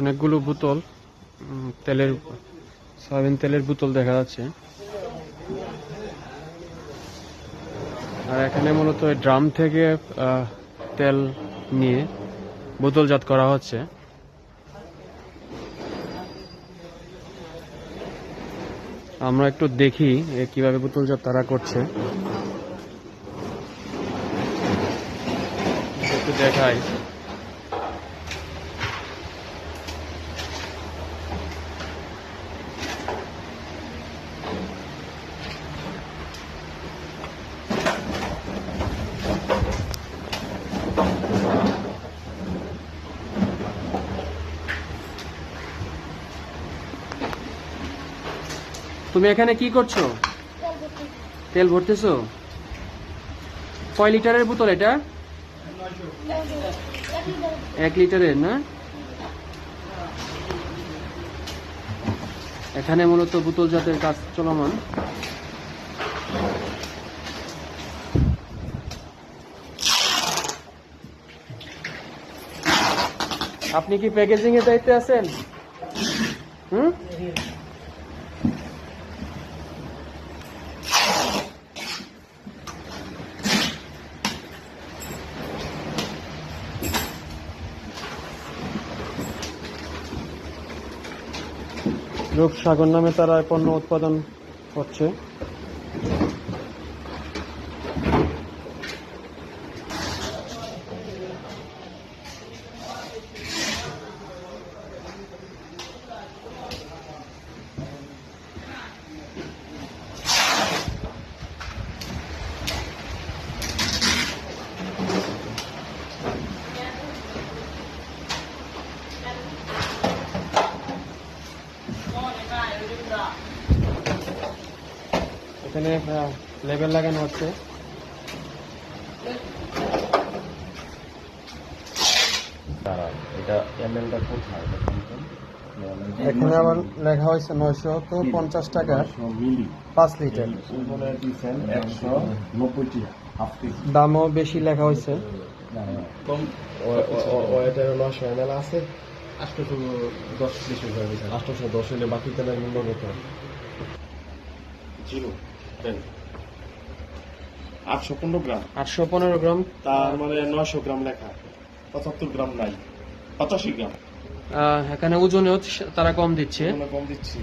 অনেকগুলো বোতল তেলের, সয়াবিন তেলের বোতল দেখা যাচ্ছে। আর এখানে মূলত ড্রাম থেকে তেল নিয়ে বোতলজাত করা হচ্ছে। আমরা একটু দেখি কীভাবে বোতলজাত তারা করছে। দেখাই। তুমি এখানে কি করছ? তেল ভরতেছো। কয় লিটারের বোতল এটা? এক লিটারের, না? এখানে মূলত বোতল জাতের কাজ চলমান। আপনি কি প্যাকেজিং এর দায়িত্বে আছেন? হুম? রূপসাগর নামে তারা পণ্য উৎপাদন করছে। এখানে লেবেল লাগানো হচ্ছে। এটা এমএলটা কোথায়? এখানে আবার লেখা হয়েছে নয়শো তো পঞ্চাশ টাকা পাঁচ লিটার। দামও বেশি লেখা হয়েছে। কম ওয়েটার নশো এম আছে আটশোশো দশ বেশি হয়ে গেছে আটশোশো দশ হলে বাকি তেলের মূল্য কত জিরো। আটশো পনেরো গ্রাম। আটশো পনেরো গ্রাম। তার মানে নয়শো গ্রাম লেখা। পঁচাত্তর গ্রাম নাই। পঁচাশি গ্রাম। আহ, এখানে ওজনেও তারা কম দিচ্ছে। কম দিচ্ছি।